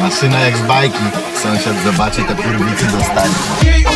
Maszyna jak z bajki. Sąsiad zobaczy, to kurwicy dostanie.